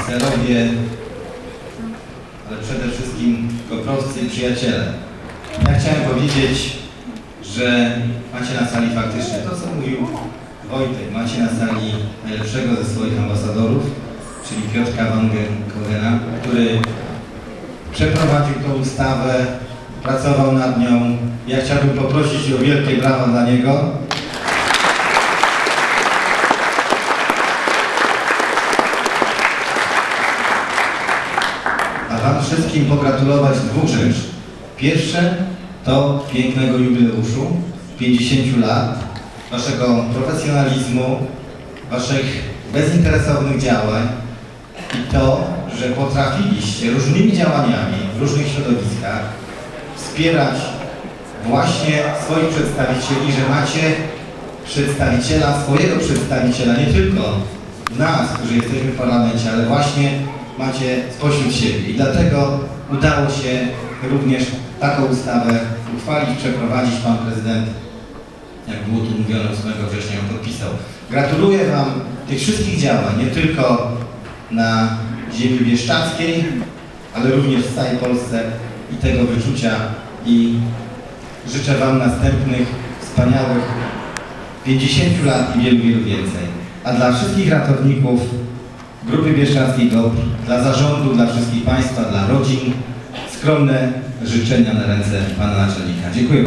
oficerowie, ale przede wszystkim koprowcy i przyjaciele. Ja chciałem powiedzieć, że macie na sali faktycznie to, co mówił Wojtek, macie na sali najlepszego ze swoich ambasadorów, czyli Piotrka Van Kogena, który przeprowadził tą ustawę, pracował nad nią. Ja chciałbym poprosić o wielkie brawa dla niego. Wam wszystkim pogratulować dwóch rzeczy. Pierwsze to pięknego jubileuszu, 50 lat, Waszego profesjonalizmu, Waszych bezinteresownych działań i to, że potrafiliście różnymi działaniami w różnych środowiskach wspierać właśnie swoich przedstawicieli, że macie przedstawiciela, swojego przedstawiciela, nie tylko nas, którzy jesteśmy w parlamencie, ale właśnie macie spośród siebie. I dlatego udało się również taką ustawę uchwalić, przeprowadzić. Pan prezydent, jak było tu mówione 8 września, ją podpisał. Gratuluję Wam tych wszystkich działań, nie tylko na ziemi bieszczackiej, ale również w całej Polsce i tego wyczucia i życzę Wam następnych wspaniałych 50 lat i wielu, wielu więcej. A dla wszystkich ratowników Grupy Bieszczadzkiej GOPR, dla zarządu, dla wszystkich Państwa, dla rodzin skromne życzenia na ręce Pana Naczelnika. Dziękuję.